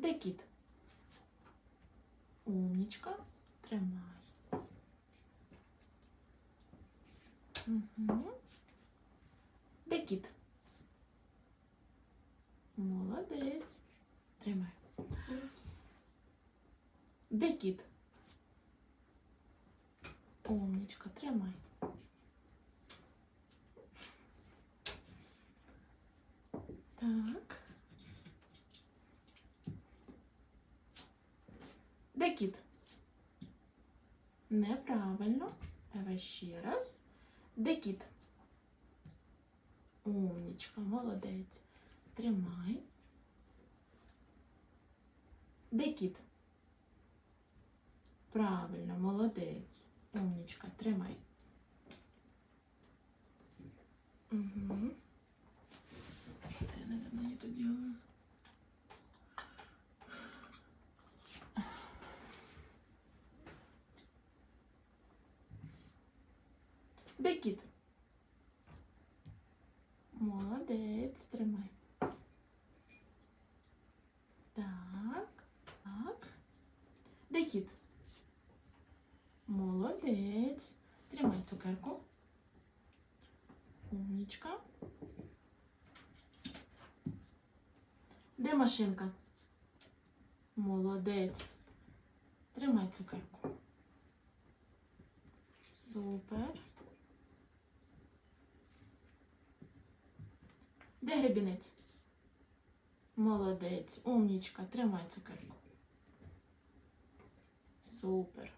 Де кіт? Умнічка. Тримай. Угу. Де кіт? Молодець. Тримай. Де кіт? Умнічка, тримай. Так. Де кіт? Неправильно. Давай ще раз. Де кіт? Умнічка, молодець. Тримай. Де кіт? Правильно, молодець. Умнічка, тримай. Угу. Де кіт? Молодець, тримай. Так, так. Де кіт? Молодець. Тримай цукерку. Умнічка. Де машинка? Молодець. Тримай цукерку. Супер. Де гребінець? Молодець. Умнічка. Тримай цукерку. Супер.